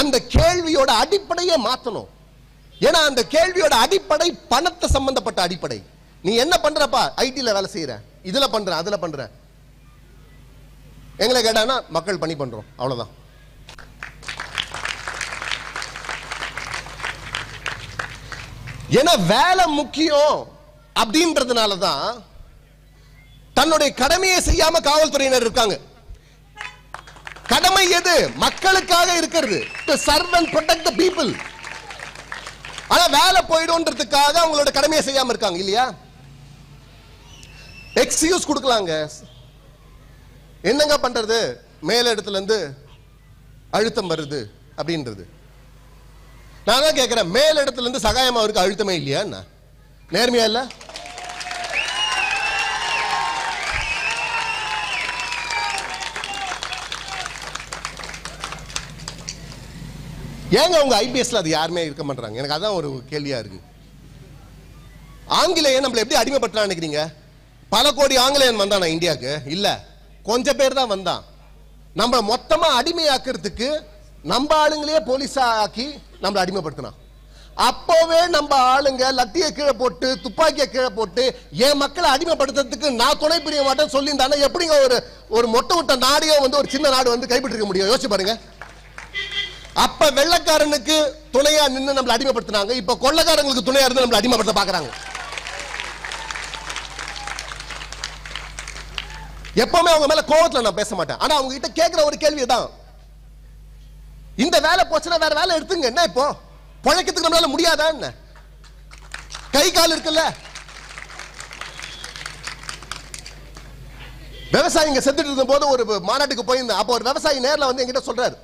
அந்த கேள்வியோட அடிப்படையே மாத்தணும். ஏன்னா அந்த கேள்வியோட அடிப்படை பணத்தை சம்பந்தப்பட்ட அடிப்படை. நீ என்ன பண்றப்பா? ஐடில வேலை செய்யற இதுல பண்ற அதுல பண்ற. எங்களை கேட்டானா மக்கள் பணி பண்றோம். அவ்வளவுதான். ஏன்னா வேலை முக்கியம் அப்படின்றதுனால தான் தன்னுடைய கடமையை செய்யாம காவல்துறையினர் இருக்காங்க. கடமை எது? மக்களுக்காக இருக்கிறது. To serve and protect the people ஆனா வேலை போயிடும்ன்றதுக்காக அவங்களோட கடமையை செய்யாம இருக்காங்க இல்லையா? எக்ஸ்கியூஸ் கொடுக்கலாங்க. என்னங்க பண்றது? மேல இடத்துல இருந்து அழுத்தம் வருது அப்படின்றது. நான் தான் கேட்கிறேன் மேல் இடத்துல இருந்து சகாயம் அவருக்கு அழுத்தமே இல்லையா என்ன? நேர்மையா இல்லை? ஏங்க உங்க ஐபிஎஸ்ல அது யாருமே இருக்க மாட்டாங்க எனக்கு அதான் ஒரு கேள்வியா இருக்கு. ஆங்கிலேயன் நம்மள எப்படி அடிமைப்பட்டான்னு நினைக்கிறீங்க? பல கோடி ஆங்கிலேயன் வந்தானா இந்தியாவுக்கு? இல்ல. கொஞ்சம் பேர் தான் வந்தான். நம்ம மொத்தமா அடிமையாக்குறதுக்கு நம்ம ஆளுங்களே போலீஸா ஆக்கி நம்மளை அடிமைப்படுத்தினான். அப்போவே நம்ம ஆளுங்க லத்திய கீழே போட்டு துப்பாக்கியை கீழே போட்டு என் மக்களை அடிமைப்படுத்துறதுக்கு நான் துணை புரிய மாட்டேன்னு சொல்லியிருந்தானே? எப்படிங்க ஒரு ஒரு மொட்டை விட்ட நாடையோ வந்து ஒரு சின்ன நாடு வந்து கைப்பற்றிருக்க முடியும்? யோசிச்சு பாருங்க. அப்ப வெள்ளக்காரனுக்கு துணையா நின்னு நம்மள அடிமைப்படுத்தினாங்க. இப்ப கொள்ளக்காரங்களுக்கு துணையா இருந்து நம்மள அடிமைப்படுத்த பாக்குறாங்க. எப்பவுமே அவங்க மேல கோவத்துல நான் பேச மாட்டேன். ஆனா அவங்க கிட்ட கேட்கிற ஒரு கேள்வி தான் இந்த வேலை போச்சுன்னா வேற வேலை எடுத்துங்க. என்ன இப்போ? பொழைக்கிறதுக்கு நம்மளால முடியாதா என்ன? கை கால் இருக்குல்ல. விவசாயிங்க செத்துட்டு இருந்த போது ஒரு மாநாட்டுக்கு போயிருந்தேன். அப்போ ஒரு விவசாயி நேர்ல வந்து என்கிட்ட சொல்றாரு.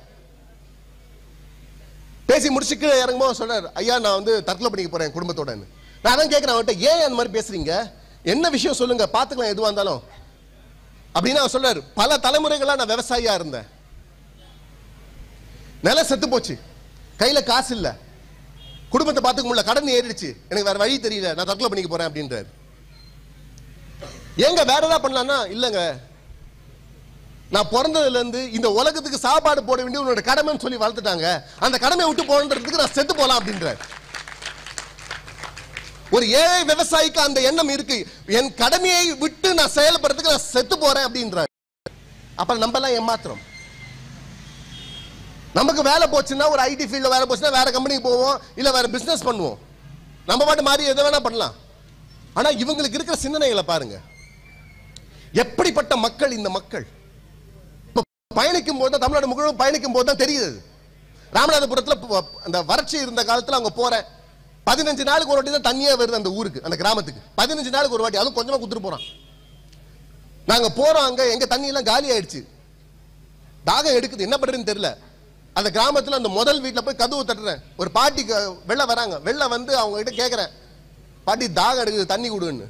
பேசி முடிச்சு கீழே இறங்கும்போது சொல்றாரு ஐயா நான் வந்து தற்கொலை பண்ணிக்க போறேன் குடும்பத்தோடன்னு. நான் அதான் கேட்கிறேன் அவன்கிட்ட ஏன் அந்த மாதிரி பேசுறீங்க? என்ன விஷயம் சொல்லுங்க பாத்துக்கலாம் எதுவா இருந்தாலும். அப்படின்னு அவர் சொல்றாரு. பல தலைமுறைகளா நான் விவசாயியா இருந்தேன். நில செத்து போச்சு. கையில காசு இல்ல. குடும்பத்தை பார்த்துக்க முடியல. கடன் ஏறிடுச்சு. எனக்கு வேற வழி தெரியல. நான் தற்கொலை பண்ணிக்க போறேன் அப்படின்றாரு. எங்க வேற ஏதாவது பண்ணலாம்னா? இல்லங்க. நான் பிறந்ததுல இருந்து இந்த உலகத்துக்கு சாப்பாடு போட வேண்டிய உன்னோட கடமைன்னு சொல்லி வளர்த்துட்டாங்க. அந்த கடமையை விட்டு போகணுன்றதுக்கு நான் செத்து போகலாம் அப்படின்றார். ஒரு ஏழை விவசாயிக்கு அந்த எண்ணம் இருக்கு. என் கடமையை விட்டு நான் செயல்படுறதுக்கு நான் செத்து போறேன் அப்படின்றார். அப்புறம் நம்ம எல்லாம் ஏமாத்திரம் நமக்கு வேலை போச்சுன்னா ஒரு ஐடி ஃபீல்டில் வேலை போச்சுன்னா வேற கம்பெனிக்கு போவோம் இல்லை வேற பிஸ்னஸ் பண்ணுவோம். நம்ம பாட்டு மாதிரி எதை வேணா பண்ணலாம். ஆனா இவங்களுக்கு இருக்கிற சிந்தனைகளை பாருங்க. எப்படிப்பட்ட மக்கள் இந்த மக்கள்? பயணிக்கும் போது தான் தமிழ்நாடு முழுவதும் பயணிக்கும் போது தான் தெரியுது ராமநாதபுரத்தில் ராமநாதபுரத்துல அந்த வறட்சி இருந்த காலத்துல அங்க போறேன் பதினஞ்சு நாளுக்கு ஒரு வாட்டி தான் தண்ணியே வருது அந்த ஊருக்கு அந்த கிராமத்துக்கு. பதினஞ்சு நாளுக்கு ஒரு வாட்டி அதுவும் கொஞ்சமா கொடுத்துட்டு போறான். நாங்க போறோம் அங்க எங்க தண்ணி எல்லாம் காலி ஆயிடுச்சு. தாகம் எடுக்குது என்ன பண்றதுன்னு தெரியல. அந்த கிராமத்துல அந்த முதல் வீட்டில் போய் கதவு தட்டுறேன். ஒரு பாட்டி வெளில வராங்க. வெளில வந்து அவங்க கிட்ட கேக்குறேன். பாட்டி தாகம் எடுக்குது தண்ணி கொடுன்னு.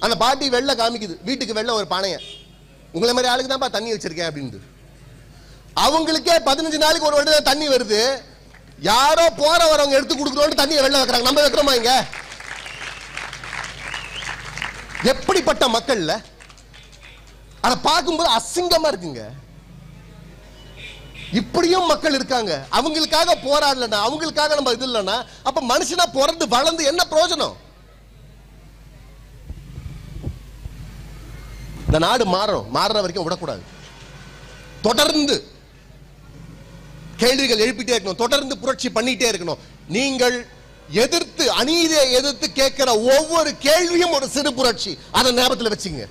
அந்த பாட்டி வெளில காமிக்குது. வீட்டுக்கு வெளில ஒரு பானைய. உங்களை மாதிரி ஆளுக்கு தான்ப்பா தண்ணி வச்சிருக்கேன் அப்படின்ட்டு அவங்களுக்கே பதினஞ்சு நாளைக்கு ஒரு வாட்டி தண்ணி வருது. யாரோ போற வரவங்க எடுத்து கொடுக்குறோன்னு தண்ணியை வெளில வைக்கிறாங்க. நம்ம வைக்கிறோமா இங்க? எப்படிப்பட்ட மக்கள்ல? அதை பார்க்கும்போது அசிங்கமா இருக்குங்க. இப்படியும் மக்கள் இருக்காங்க. அவங்களுக்காக போராடலன்னா அவங்களுக்காக நம்ம இது இல்லைன்னா அப்ப மனுஷனா பிறந்து வளர்ந்து என்ன பிரயோஜனம்? இந்த நாடு மாறும் மாறுற வரைக்கும் விடக்கூடாது. தொடர்ந்து கேள்விகள் எழுப்பிட்டே இருக்கணும். தொடர்ந்து புரட்சி பண்ணிட்டே இருக்கணும். நீங்கள் எதிர்த்து அநீதியை எதிர்த்து கேட்கிற ஒவ்வொரு கேள்வியும் ஒரு சிறு புரட்சி. அதை ஞாபகத்தில் வச்சுங்க.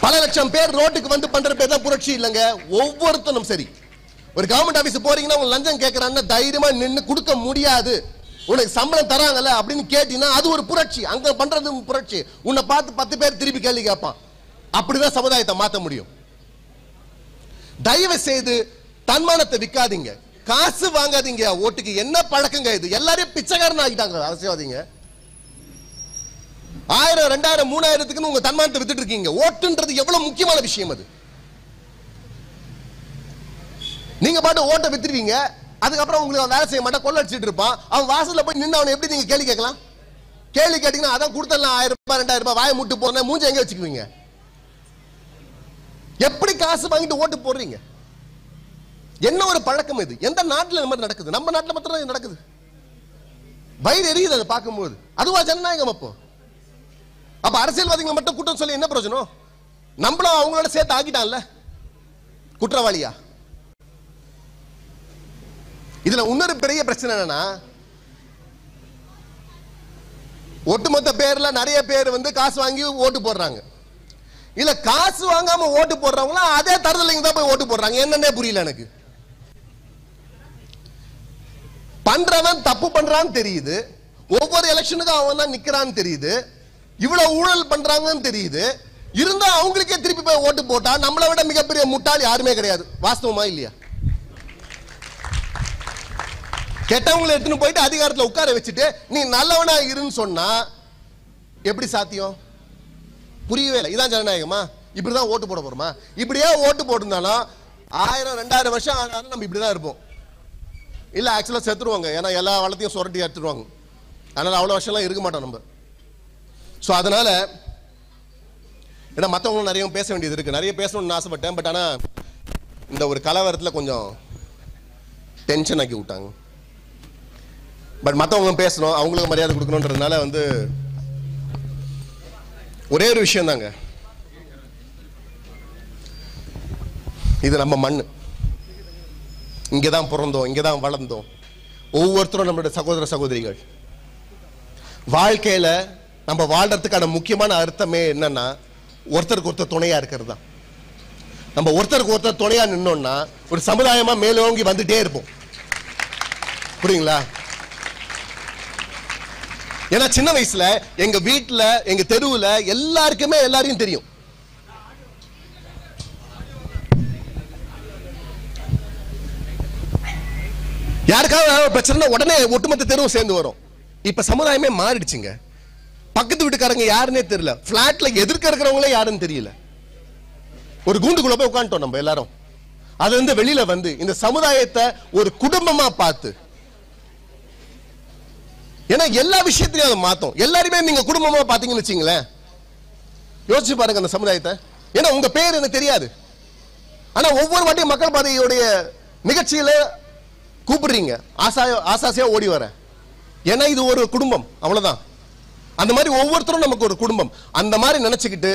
பல லட்சம் பேர் ரோட்டுக்கு வந்து பண்ற பேர் தான் புரட்சி இல்லைங்க. ஒவ்வொருத்தனும் சரி. ஒரு கவர்மெண்ட் ஆபீஸ் போறீங்கன்னா உங்க லஞ்சம் கேட்கறான்னு தைரியமா நின்னு கொடுக்க முடியாது. உனக்கு சம்பளம் தராங்கல்ல அப்படின்னு கேட்டீங்கன்னா அது ஒரு புரட்சி. அங்க பண்றது புரட்சி. உன்னை பார்த்து பத்து பேர் திருப்பி கேள்வி கேட்பான். அப்படிதான் சமுதாயத்தை மாத்த முடியும். தயவு செய்து தன்மானத்தை விற்காதீங்க காசு வாங்காதீங்க. ஓட்டுக்கு என்ன பழக்கங்க இது? எல்லாரையும் பிச்சைக்காரன் ஆகிட்டாங்க அரசியல்வாதிங்க. ஆயிரம் ரெண்டாயிரம் மூணாயிரத்துக்குன்னு உங்க தன்மானத்தை வித்துட்டு இருக்கீங்க. ஓட்டுன்றது எவ்வளவு முக்கியமான விஷயம் அது. நீங்க பாட்டு ஓட்டை வித்துருவீங்க. அதுக்கப்புறம் உங்களுக்கு அவன் வேலை செய்ய மாட்டான் கொள்ளடிச்சிட்டு இருப்பான். அவன் வாசல்ல போய் நின்று அவனை எப்படி நீங்க கேள்வி கேட்கலாம்? கேள்வி கேட்டீங்கன்னா அதான் கொடுத்தலாம் ஆயிரம் ரூபாய் ரெண்டாயிரம் ரூபாய் வாயை முட்டு போறேன் மூஞ்சி எங்க வச்சுக்குவீங்க? எப்படி காசு வாங்கிட்டு ஓட்டு போடுறீங்க? என்ன ஒரு பழக்கம் இது? எந்த நாட்டுல இந்த மாதிரி நடக்குது? நம்ம நாட்டில் மாத்திரம் தான் நடக்குது. வயிறு எரியுது அதை பார்க்கும்போது. அதுவா ஜனநாயகம் அப்போ? அப்ப அரசியல்வாதிகள் மட்டும் குற்றம் சொல்லி என்ன பிரயோஜனம்? நம்மளும் அவங்களோட சேர்த்து ஆக்கிட்டான்ல? குற்றவாளியா? இதுல இன்னொரு பெரிய பிரச்சனை என்னன்னா ஒட்டுமொத்த பேர்ல நிறைய பேர் வந்து காசு வாங்கி ஓட்டு போடுறாங்க. இல்ல காசு வாங்காம ஓட்டு போடுறவங்களா அதே தரதுல தான் போய் ஓட்டு போடுறாங்க. என்னன்னே புரியல எனக்கு. பண்றவன் தப்பு பண்றான்னு தெரியுது. ஒவ்வொரு எலெக்ஷனுக்கும் அவன் தான் நிக்கிறான்னு தெரியுது. இவ்வளவு ஊழல் பண்றாங்கன்னு தெரியுது. இருந்தா அவங்களுக்கே திருப்பி போய் ஓட்டு போட்டா நம்மளை விட மிகப்பெரிய முட்டாள் யாருமே கிடையாது. வாஸ்தவமா இல்லையா? கெட்டவங்களை எடுத்துன்னு போயிட்டு அதிகாரத்தில் உட்கார வச்சுட்டு நீ நல்லவனா இருன்னு சொன்னா எப்படி சாத்தியம்? புரியவே இல்லை. இதான் ஜனநாயகமா? இப்படிதான் ஓட்டு போட போறோமா? இப்படியே ஓட்டு போட்டிருந்தாலும் ஆயிரம் ரெண்டாயிரம் வருஷம் ஆனாலும் நம்ம இப்படிதான் இருப்போம். இல்ல ஆக்சுவலா செத்துருவாங்க. ஏன்னா எல்லா வளத்தையும் சுரண்டி எடுத்துருவாங்க அதனால அவ்வளவு வருஷம்லாம் இருக்க மாட்டோம் நம்ம. ஸோ அதனால ஏன்னா மற்றவங்களும் நிறைய பேச வேண்டியது இருக்கு. நிறைய பேசணும்னு ஆசைப்பட்டேன். பட் ஆனால் இந்த ஒரு கலவரத்தில் கொஞ்சம் டென்ஷன் ஆக்கி விட்டாங்க. பட் மற்றவங்க பேசணும் அவங்களுக்கு மரியாதை கொடுக்கணுன்றதுனால வந்து ஒரே ஒரு விஷயம் தாங்க. இது நம்ம மண் இங்கே தான் பிறந்தோம் இங்கே தான் வளர்ந்தோம். ஒவ்வொருத்தரும் நம்மளுடைய சகோதர சகோதரிகள். வாழ்க்கையில் நம்ம வாழ்கிறதுக்கான முக்கியமான அர்த்தமே என்னன்னா ஒருத்தருக்கு ஒருத்தர் துணையாக இருக்கிறது தான். நம்ம ஒருத்தருக்கு ஒருத்தர் துணையாக நின்னோன்னா ஒரு சமுதாயமாக மேலோங்கி வந்துட்டே இருப்போம். புரியுங்களா? ஏன்னா சின்ன வயசுல எங்க வீட்டுல எங்க தெருவுல எல்லாருக்குமே எல்லாரையும் தெரியும். யாருக்காவது பிரச்சனை உடனே ஒட்டுமொத்த தெருவும் சேர்ந்து வரும். இப்ப சமுதாயமே மாறிடுச்சுங்க. பக்கத்து வீட்டுக்காரங்க யாருன்னே தெரியல. பிளாட்ல எதிர்க்க இருக்கிறவங்களே யாருன்னு தெரியல. ஒரு கூண்டுக்குள்ள போய் உட்காந்துட்டோம் நம்ம எல்லாரும். அது வந்து வெளியில வந்து இந்த சமுதாயத்தை ஒரு குடும்பமா பார்த்து ஏன்னா எல்லா விஷயத்திலையும் அதை மாற்றும் எல்லாருமே நீங்கள் குடும்பமாக பார்த்தீங்கன்னு வச்சிங்களேன். யோசிச்சு பாருங்க அந்த சமுதாயத்தை. ஏன்னா உங்கள் பேர் எனக்கு தெரியாது. ஆனால் ஒவ்வொரு வாட்டியும் மக்கள் பாதையுடைய நிகழ்ச்சியில் கூப்பிடுறீங்க. ஆசா ஆசாசியாக ஓடி வர. ஏன்னா இது ஒரு குடும்பம் அவ்வளோதான் அந்த மாதிரி ஒவ்வொருத்தரும் நமக்கு ஒரு குடும்பம். அந்த மாதிரி நினச்சிக்கிட்டு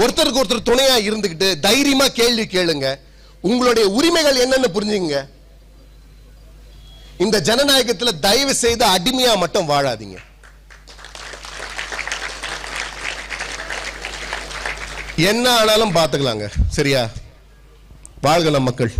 ஒருத்தருக்கு ஒருத்தர் துணையாக இருந்துக்கிட்டு தைரியமாக கேள்வி கேளுங்க. உங்களுடைய உரிமைகள் என்னென்னு புரிஞ்சுங்க இந்த ஜனநாயகத்தில் தயவு செய்து அடிமையா மட்டும் வாழாதீங்க. என்ன ஆனாலும் பார்த்துக்கலாங்க. சரியா? வாழ்க மக்கள்.